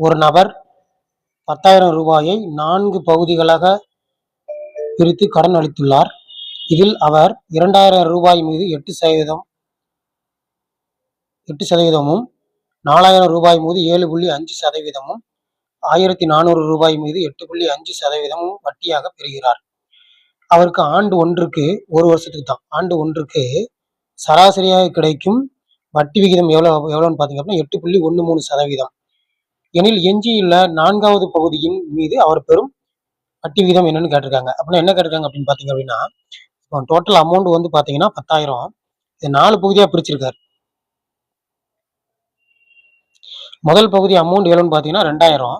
ஒரு நபர் பத்தாயிரம் ரூபாயை நான்கு பகுதிகளாக பிரித்து கடன் அளித்துள்ளார். இதில் அவர் இரண்டாயிரம் ரூபாய் மீது எட்டு சதவீதம் எட்டு சதவீதமும் நாலாயிரம் ரூபாய் மீது ஏழு புள்ளி அஞ்சு சதவீதமும் ஆயிரத்தி நானூறு ரூபாய் மீது எட்டு புள்ளி அஞ்சு சதவீதமும் வட்டியாக பெறுகிறார். அவருக்கு ஆண்டு ஒன்றுக்கு ஒரு வருஷத்துக்கு தான். ஆண்டு ஒன்றுக்கு சராசரியாக கிடைக்கும் வட்டி விகிதம் எவ்வளோ எவ்வளோன்னு பார்த்தீங்க அப்படின்னா எட்டு புள்ளி ஒன்று மூணு சதவீதம். எனில் எஞ்சியுள்ள நான்காவது பகுதியின் மீது அவர் பெறும் வட்டி விகிதம் என்னன்னு கேட்டிருக்காங்க. அப்படின்னா என்ன கேட்டிருக்காங்க அப்படின்னு பார்த்தீங்க அப்படின்னா இப்போ டோட்டல் அமௌண்ட் வந்து பார்த்தீங்கன்னா பத்தாயிரம். இது நாலு பகுதியாக பிரிச்சிருக்காரு. முதல் பகுதி அமௌண்ட் எவ்வளோன்னு பார்த்தீங்கன்னா ரெண்டாயிரம்.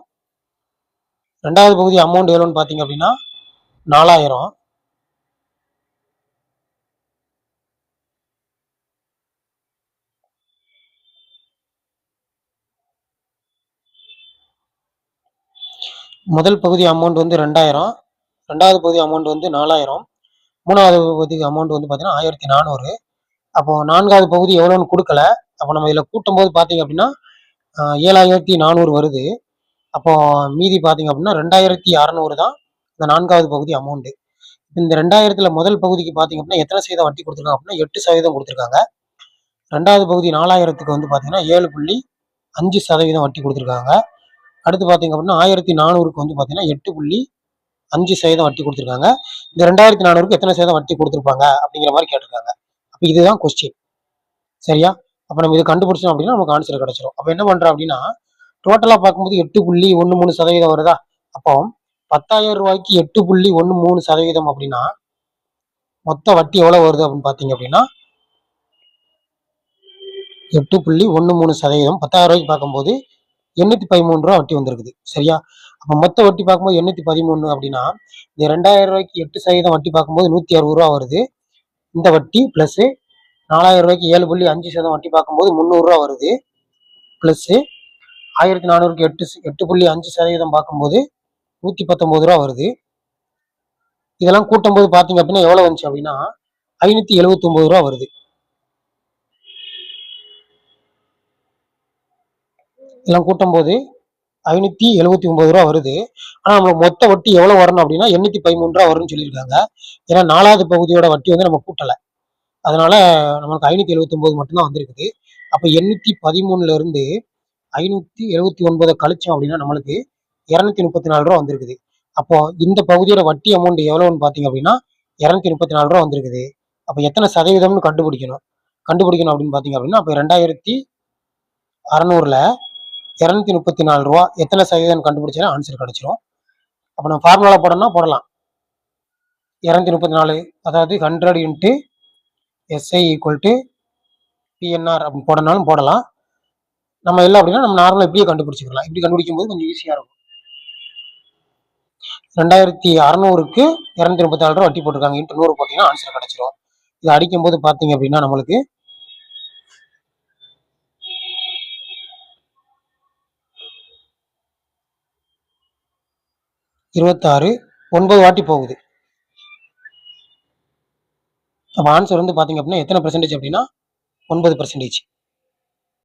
ரெண்டாவது பகுதி அமௌண்ட் எவ்வளோன்னு பார்த்தீங்க அப்படின்னா நாலாயிரம். முதல் பகுதி அமௌண்ட் வந்து ரெண்டாயிரம். ரெண்டாவது பகுதி அமௌண்ட் வந்து நாலாயிரம். மூணாவது பகுதி அமௌண்ட் வந்து பார்த்தீங்கன்னா ஆயிரத்தி நானூறு. அப்போ நான்காவது பகுதி எவ்வளோன்னு கொடுக்கல. அப்போ நம்ம இதில் கூட்டும் போது பார்த்தீங்க அப்படின்னா ஏழாயிரத்தி நானூறு வருது. அப்போ மீதி பார்த்தீங்க அப்படின்னா ரெண்டாயிரத்தி அறநூறு தான் இந்த நான்காவது பகுதி அமௌண்ட்டு இந்த ரெண்டாயிரத்தில் முதல் பகுதிக்கு பார்த்தீங்க அப்படின்னா எத்தனை சதவீதம் வட்டி கொடுத்துருக்காங்க அப்படின்னா எட்டு சதவீதம் கொடுத்துருக்காங்க. ரெண்டாவது பகுதி நாலாயிரத்துக்கு வந்து பார்த்தீங்கன்னா ஏழு புள்ளி அஞ்சு சதவீதம் வட்டி கொடுத்துருக்காங்க. அடுத்து பார்த்தீங்க அப்படின்னா ஆயிரத்தி நானூறுக்கு வந்து பார்த்தீங்கன்னா எட்டு புள்ளி அஞ்சு சதவீதம் வட்டி கொடுத்துருக்காங்க. இந்த ரெண்டாயிரத்தி நானூறுக்கு எத்தனை சதவீதம் வட்டி கொடுத்துருப்பாங்க அப்படிங்கிற மாதிரி கேட்டிருக்காங்க. அப்போ இதுதான் கொஸ்டின் சரியா? அப்போ நம்ம இதை கண்டுபிடிச்சோம் அப்படின்னா நமக்கு ஆன்சர் கிடச்சிரும். அப்போ என்ன பண்ணுறோம் அப்படின்னா டோட்டலாக பார்க்கும்போது எட்டு புள்ளி ஒன்று மூணு சதவீதம் வருதா? அப்போ பத்தாயிரம் ரூபாய்க்கு எட்டு புள்ளி ஒன்று மூணு சதவீதம் அப்படின்னா மொத்த வட்டி எவ்வளோ வருது அப்படின்னு பார்த்தீங்க அப்படின்னா எட்டு புள்ளி ஒன்று மூணு சதவீதம். பத்தாயிரம் ரூபாய்க்கு பார்க்கும்போது எண்ணூற்றி பதிமூணு ரூபா வட்டி வந்திருக்குது. சரியா? அப்போ மொத்த வட்டி பார்க்கும்போது எண்ணூற்றி பதிமூணு அப்படின்னா இந்த ரெண்டாயிரம் ரூபாய்க்கு எட்டு சதவீதம் வட்டி பார்க்கும்போது நூற்றி அறுபது ரூபா வருது. இந்த வட்டி ப்ளஸ்ஸு நாலாயிரம் ரூபாய்க்கு ஏழு புள்ளி அஞ்சு சதவீதம் வட்டி பார்க்கும்போது முந்நூறுரூவா வருது. ப்ளஸ்ஸு ஆயிரத்தி நானூறுக்கு எட்டு எட்டு புள்ளி அஞ்சு சதவீதம் பார்க்கும்போது நூற்றி பத்தொம்பது ரூபா வருது. இதெல்லாம் கூட்டும்போது பார்த்தீங்க அப்படின்னா எவ்வளோ வந்துச்சு அப்படின்னா ஐநூற்றி எழுபத்தொம்பது ரூபா வருது. இதெல்லாம் கூட்டும்போது ஐநூற்றி எழுபத்தி ஒம்பது ரூபா வருது. ஆனால் நம்மளுக்கு மொத்த வட்டி எவ்வளோ வரணும் அப்படின்னா எண்ணூற்றி பதிமூணு ரூபா வரும்னு சொல்லியிருக்காங்க. ஏன்னா நாலாவது பகுதியோட வட்டி வந்து நம்ம கூட்டலை. அதனால நமக்கு ஐநூற்றி எழுபத்தொம்போது மட்டும்தான் வந்திருக்குது. அப்போ எண்ணூற்றி பதிமூணுல இருந்து ஐநூற்றி எழுபத்தி ஒன்பதை கழிச்சோம் அப்படின்னா நம்மளுக்கு இரநூத்தி முப்பத்தி நாலு ரூபா வந்திருக்குது. அப்போ இந்த பகுதியோட வட்டி அமௌண்ட் எவ்வளோன்னு பார்த்தீங்க அப்படின்னா இரநூத்தி முப்பத்தி நாலு ரூபா வந்திருக்குது. அப்போ எத்தனை சதவீதம்னு கண்டுபிடிக்கணும். கண்டுபிடிக்கணும் அப்படின்னு பார்த்தீங்க அப்படின்னா அப்போ ரெண்டாயிரத்தி அறநூறுல இரநூத்தி முப்பத்தி நாலு ரூபா. எத்தனை சதவீதம் கண்டுபிடிச்சாலும் ஆன்சர் கிடைச்சிரும். அப்போ நம்ம ஃபார்முலா போடணும்னா போடலாம். இரநூத்தி முப்பத்தி நாலு அதாவது hundred into SI equal to PNR அப்படின்னு போடனாலும் போடலாம். நம்ம இல்லை அப்படின்னா நம்ம நார்மலாக இப்படியே கண்டுபிடிச்சிக்கலாம். இப்படி கண்டுபிடிக்கும் போது கொஞ்சம் ஈஸியாக இருக்கும். ரெண்டாயிரத்தி அறநூறுக்கு இரநூத்தி முப்பத்தி நாலு ரூபா வட்டி போட்டிருக்காங்க. இன்ட்டு நூறு போட்டிங்கன்னா ஆன்சர் கிடச்சிரும். இது அடிக்கும் போது பார்த்தீங்க அப்படின்னா நம்மளுக்கு இருபத்தாறு ஒன்பது வாட்டி போகுது. அப்போ ஆன்சர் வந்து பார்த்தீங்க அப்படின்னா எத்தனை பர்சன்டேஜ் அப்படின்னா ஒன்பது பர்சன்டேஜ்